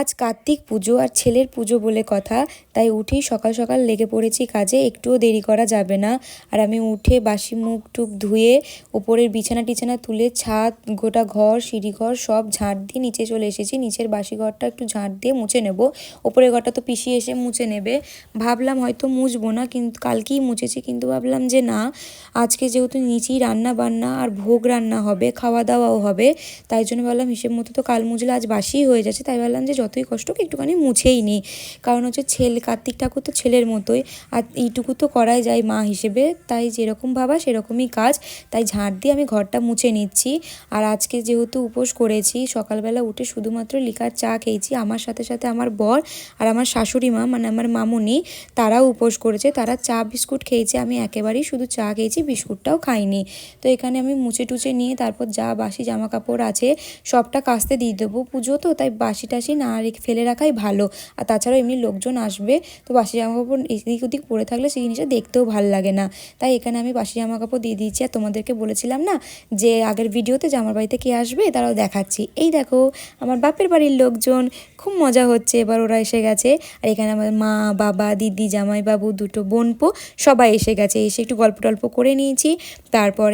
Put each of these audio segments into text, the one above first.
আজ কার্তিক পুজো আর ছেলের পুজো বলে কথা, তাই উঠেই সকাল সকাল লেগে পড়েছি কাজে, একটুও দেরি করা যাবে না। আর আমি উঠে বাসি মুখ টুক ধুয়ে ওপরের বিছানা টিছানা তুলে ছাদ, গোটা ঘর সিঁড়ি ঘর সব ঝাঁট দিয়ে নিচে চলে এসেছি। নিচের বাসি ঘরটা একটু ঝাঁট দিয়ে মুছে নেব। ওপরের ঘরটা তো পিসি এসে মুছে নেবে। ভাবলাম হয়তো মুছবো না, কিন্তু কালকেই মুছেছি, কিন্তু ভাবলাম যে না, আজকে যেহেতু নিচেই রান্না বান্না আর ভোগ রান্না হবে, খাওয়া দাওয়াও হবে, তাই জন্য ভাবলাম হিসেব মতো তো কাল মুছলে আজ বাসিই হয়ে যাচ্ছে, তাই ভাবলাম যে যতই কষ্ট একটুখানি মুছেই নিই। কারণ হচ্ছে ছেলে, কার্তিক ঠাকুর তো ছেলের মতোই। আর এইটুকু তো করাই যায় মা হিসেবে। তাই যেরকম ভাবা সেরকমই কাজ। তাই ঝাঁট দিয়ে আমি ঘরটা মুছে নিচ্ছি। আর আজকে যেহেতু উপোস করেছি, সকালবেলা উঠে শুধুমাত্র লিকার চা খেয়েছি। আমার সাথে সাথে আমার বর আর আমার শাশুড়ি মা মানে আমার মামুনি, তারাও উপোস করেছে। তারা চা, বিস্কুট খেয়েছে। আমি একেবারেই শুধু চা খেয়েছি, বিস্কুটটাও খাইনি। তো এখানে আমি মুছে টুচে নিয়ে তারপর যা বাসি জামা কাপড় আছে, সবটা কাস্তে দিয়ে দেবো। পুজো তো, তাই বাসি টাসি না রেখে ফেলে রাখাই ভালো। আর তাছাড়াও এমনি লোকজন আসবে, তো বাসি জামা কাপড় এদিক ওদিক পরে থাকলে সেই জিনিসটা দেখতেও ভালো লাগে না। তাই এখানে আমি বাসি জামা কাপড় দিয়ে দিয়েছি। আর তোমাদেরকে বলেছিলাম না যে আগের ভিডিওতে যে আমার বাড়িতে কে আসবে তারাও দেখাচ্ছি। এই দেখো, আমার বাপের বাড়ির লোকজন, খুব মজা হচ্ছে। এবার ওরা এসে গেছে। আর এখানে আমার মা, বাবা, দিদি জামাই বাবু দুটো বোনপো সবাই এসে গেছে। এসে একটু গল্প টল্প করে নিয়েছি। তারপর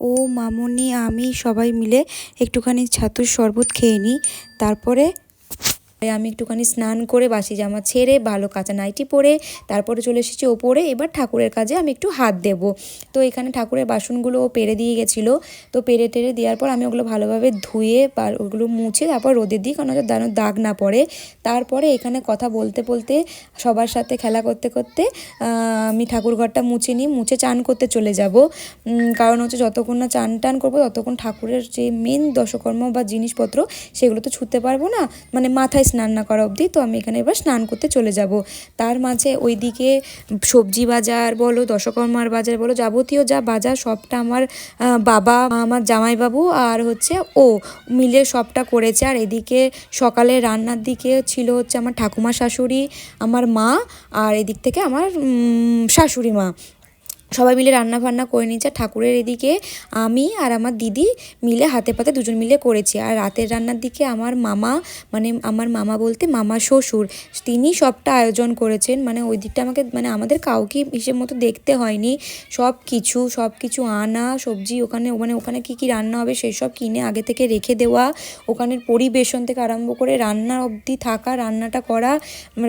ও মামনি, আমি সবাই মিলে একটুখানি ছাতুর শরবত খেয়ে নিই। তারপরে আমি একটুখানি স্নান করে বাসি জামা ছেড়ে, ভালো কাঁচা নাইটি পরে, তারপরে চলে এসেছি ওপরে। এবার ঠাকুরের কাজে আমি একটু হাত দেব। তো এখানে ঠাকুরের বাসনগুলো ও পেরে দিয়ে গেছিল। তো পেরে টেরে দেওয়ার পর আমি ওগুলো ভালোভাবে ধুয়ে বা ওগুলো মুছে তারপর রোদে দিই, কারণ ওদের দানো দাগ না পড়ে। তারপরে এখানে কথা বলতে বলতে, সবার সাথে খেলা করতে করতে আমি ঠাকুর ঘরটা মুছে নিই, মুছে চান করতে চলে যাব। কারণ হচ্ছে যতক্ষণ না চান টান করব, ততক্ষণ ঠাকুরের যে মেন দশকর্ম বা জিনিসপত্র, সেগুলো তো ছুঁতে পারব না। মানে মাথায় স্নান না করা অবধি, তো আমি এখানে এবার স্নান করতে চলে যাব। তার মাঝে ওইদিকে সবজি বাজার বলো, দশকর্মার বাজার বলো, যাবতীয় যা বাজার, সবটা আমার বাবা, আমার জামাইবাবু আর হচ্ছে ও মিলে সবটা করেছে। আর এদিকে সকালে রান্নার দিকে ছিল হচ্ছে আমার ঠাকুমা শাশুড়ি, আমার মা, আর এদিক থেকে আমার শাশুড়ি মা। সবাই মিলে রান্না বান্না করে নিচ্ছে ঠাকুরের এদিকে আমি আর আমার দিদি মিলে হাতে পাতে দুজন মিলে করেছি। আর রাতের রান্নার দিকে আমার মামা মানে আমার মামা বলতে মামা শ্বশুর, তিনি সবটা আয়োজন করেছেন। মানে ওই দিকটা আমাকে মানে আমাদের কাউকে হিসেব মতো দেখতে হয়নি। সব কিছু সব কিছু আনা, সবজি ওখানে মানে ওখানে কী কী রান্না হবে সেই সব কিনে আগে থেকে রেখে দেওয়া, ওখানের পরিবেশন থেকে আরম্ভ করে রান্নার অবধি থাকা, রান্নাটা করা,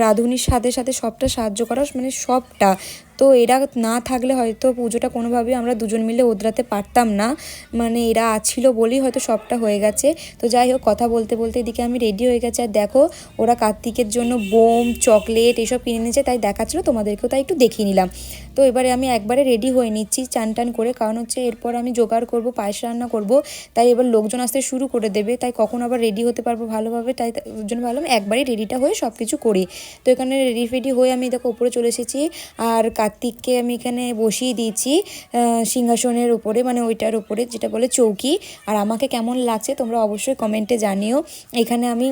রাঁধুনির সাথে সাথে সবটা সাহায্য করা মানে সবটা। তো এরা না থাকলে হয়তো পুজোটা কোনোভাবেই আমরা দুজন মিলে ওদরাতে পারতাম না। মানে এরা আছিল বলেই হয়তো সবটা হয়ে গেছে। তো যাই হোক, কথা বলতে বলতে এদিকে আমি রেডি হয়ে গেছে। আর দেখো, ওরা কার্তিকের জন্য বোম, চকলেট এসব কিনে নিয়েছে তাই দেখাচ্ছিলো, তোমাদেরকেও তাই একটু দেখিয়ে নিলাম। তো এবারে আমি একবারে রেডি হয়ে নিচ্ছি চান টান করে, কারণ হচ্ছে এরপর আমি জোগাড় করব, পায়েস রান্না করব। তাই এবার লোকজন আসতে শুরু করে দেবে। তাই কখন আবার রেডি হতে পারব ভালোভাবে, তাই জন্য ভাবলাম একবারই রেডিটা হয়ে সব কিছু করি। তো এখানে রেডি ফেডি হয়ে আমি দেখো, উপরে চলে এসেছি। আর কার্তিককে আমি এখানে বসিয়ে দিয়েছি সিংহাসনের উপরে মানে ওইটার উপরে, যেটা বলে চৌকি। আর আমাকে কেমন লাগছে তোমরা অবশ্যই কমেন্টে জানিও। এখানে আমি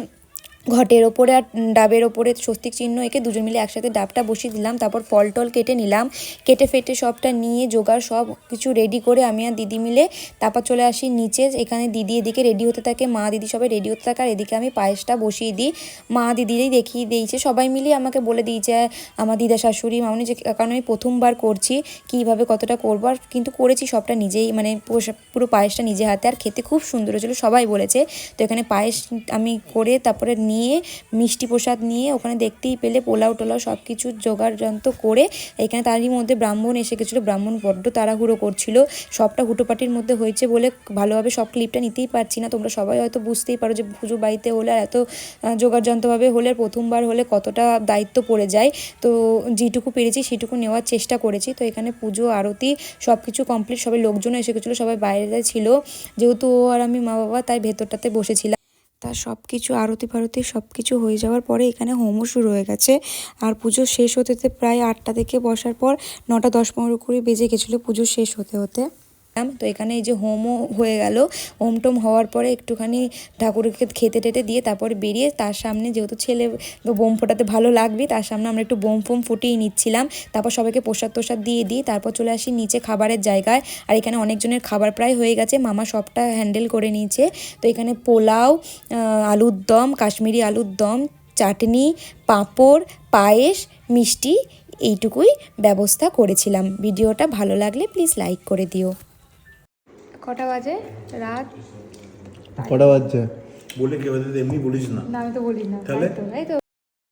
ঘটের ওপরে আর ডাবের ওপরে স্বস্তিক চিহ্ন এঁকে দুজন মিলে একসাথে ডাবটা বসিয়ে দিলাম, তারপর ফল টল কেটে নিলাম। কেটে ফেটে সবটা নিয়ে জোগাড় সব কিছু রেডি করে আমি আর দিদি মিলে তারপর চলে আসি নিচে। এখানে দিদি এদিকে রেডি হতে থাকে, মা দিদি সবাই রেডি হতে থাকে আর এদিকে আমি পায়েসটা বসিয়ে দিই। মা দিদিরই দেখিয়ে দিয়েছে, সবাই মিলে আমাকে বলে দিয়েছে, আমার দিদা শাশুড়ি, মামনি যে কারণ আমি প্রথমবার করছি, কীভাবে কতটা করব? আর কিন্তু করেছি সবটা নিজেই মানে পুরো পায়েসটা নিজে হাতে। আর খেতে খুব সুন্দর হয়েছিলো, সবাই বলেছে। তো এখানে পায়েস আমি করে তারপরে নিয়ে, মিষ্টি প্রসাদ নিয়ে ওখানে দেখতেই পেলে, পোলাও টোলাও সব কিছু জোগাড় করে এখানে তারই মধ্যে ব্রাহ্মণ এসে গেছিল। ব্রাহ্মণ বড্ড তাড়াহুড়ো করছিল। সবটা হুটোপাটির মধ্যে হয়েছে বলে ভালোভাবে সব ক্লিপটা নিতেই পারছি না। তোমরা সবাই হয়তো বুঝতেই পারো যে পুজো বাড়িতে হলে আর এত জোগাড় যন্ত্রভাবে হলে প্রথমবার হলে কতটা দায়িত্ব পড়ে যায়। তো যেটুকু পেরেছি সেটুকু নেওয়ার চেষ্টা করেছি। তো এখানে পুজো, আরতি সব কিছু কমপ্লিট সবাই লোকজনও এসে গেছিল, সবাই বাইরে ছিল। যেহেতু ও আর আমি মা বাবা তাই ভেতরটাতে বসেছিলাম। তার সব কিছু আরতি ফারতি সব কিছু হয়ে যাওয়ার পরে এখানে হোমও শুরু হয়ে গেছে। আর পুজো শেষ হতে প্রায় আটটা থেকে বসার পর নটা দশ পনেরো কুড়ি বেজে গেছিল পুজো শেষ হতে হতে। তো এখানে এই যে হোমও হয়ে গেল। হোম টোম হওয়ার পরে একটুখানি ঠাকুরকে খেতে টেতে দিয়ে তারপরে বেরিয়ে তার সামনে যেহেতু ছেলে বোম ফোটাতে ভালো লাগবে, তার সামনে আমরা একটু বোম ফোম ফুটিয়ে নিচ্ছিলাম। তারপর সবাইকে প্রসাদ তোসাদ দিয়ে দিই তারপর চলে আসি নিচে খাবারের জায়গায়। আর এখানে অনেকজনের খাবার প্রায় হয়ে গেছে, মামা সবটা হ্যান্ডেল করে নিয়েছে। তো এখানে পোলাও আলুর দম, কাশ্মীরি আলুর দম, চাটনি, পাঁপড়, পায়েস, মিষ্টি, এইটুকুই ব্যবস্থা করেছিলাম। ভিডিওটা ভালো লাগলে প্লিজ লাইক করে দিও। কটা বাজে? রাত? কটা বাজছে? বলে কেউ এমনি বলিস না। না আমি তো বলি না। তাহলে? তাই তো তাই তো।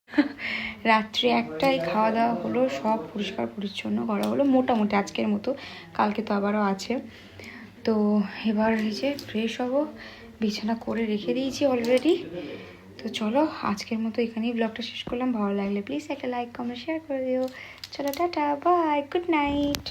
রাত্রে একটাই খাওয়া দাওয়া হলো সব পরিষ্কার পরিচ্ছন্ন করা হলো মোটামুটি আজকের মতো। কালকে তো আবারও আছে। তো এবার এই যে ফ্রেশ হব বিছানা করে রেখে দিয়েছি অলরেডি তো চলো আজকের মতো এখানেই ব্লগটা শেষ করলাম। ভালো লাগলে প্লিজ একটা লাইক কমেন্ট শেয়ার করে দিও। চলো টাটা বাই গুড নাইট